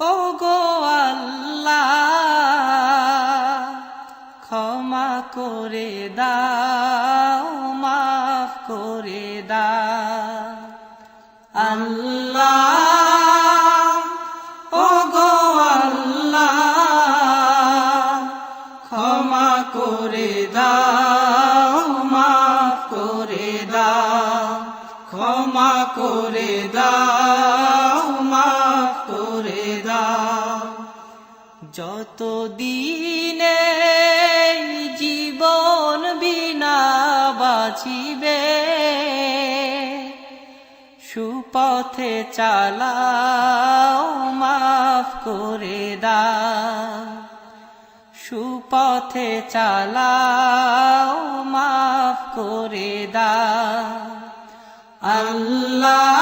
ও গো ক্ষমা করে দাও, মাফ করে দাও। আল্লাহ ও গো ক্ষমা করে দাও, মাফ করে দাও, ক্ষমা করে দাও। যত দিনে জীবন বিনা বাঁচিবে? সুপথে চালাও, মাফ করে দাও। সুপথে চালাও, মাফ করে দাও। আল্লাহ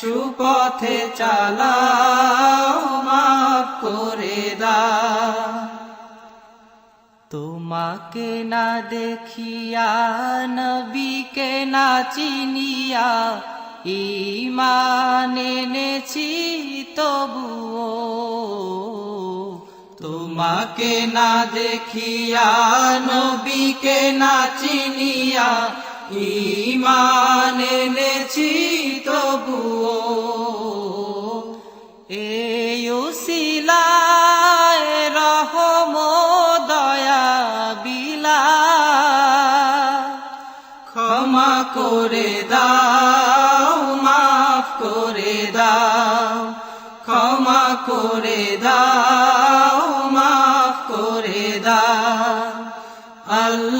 সুপথে চালাও, মাফ করে দাও। তোমাকে না দেখিয়া, নবীকে না চিনিয়া ইমান এনেছি তবুও। তোমাকে না দেখিয়া, নবীকে না চিনিয়া ইমান এনেছি তবুও। এই উসিলায় রহম দয়া বিলা। ক্ষমা করে দাও, মাফ করে দাও। ক্ষমা করে দাও, মাফ করে দাও। আল্লাহ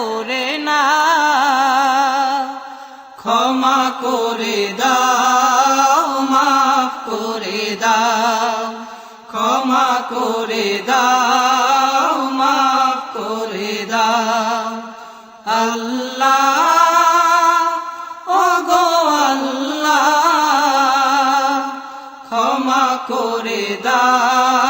করে না। ক্ষমা করে দাও, মাফ করে দাও। ক্ষমা করে দাও, মাফ করে দাও। আল্লাহ করে দাও।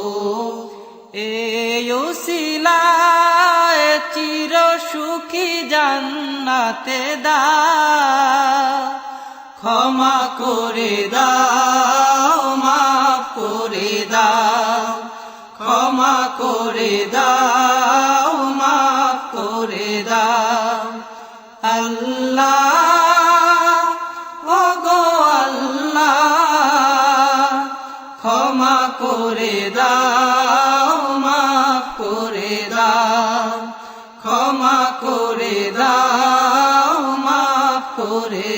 এই উসিলায় চির সুখী জান্নাতে দা। ক্ষমা করে দাও, মাফ করে দাও। ক্ষমা করে দাও, মাফ করে দাও।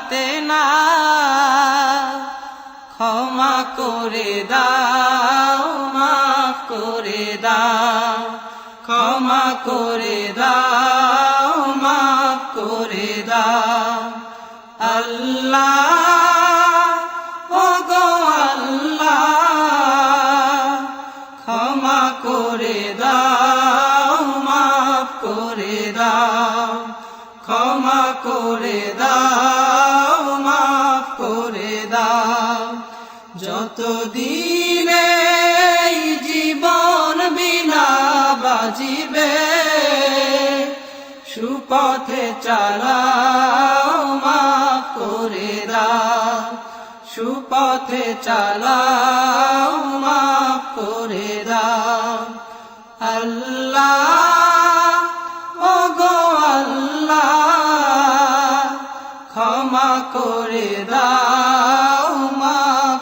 জান্নাতে না। ক্ষমা করে দাও, মাফ করে দাও। ক্ষমা করে দাও, মাফ করে দাও। আল্লাহ যত দিনে জীবন বিনা বাজিবে, সুপথে চালাও, মাফ করে দাও। সুপথে চালাও, মাফ করে দাও। আল্লাহ ও গো আল্লাহ, ক্ষমা করে দাও।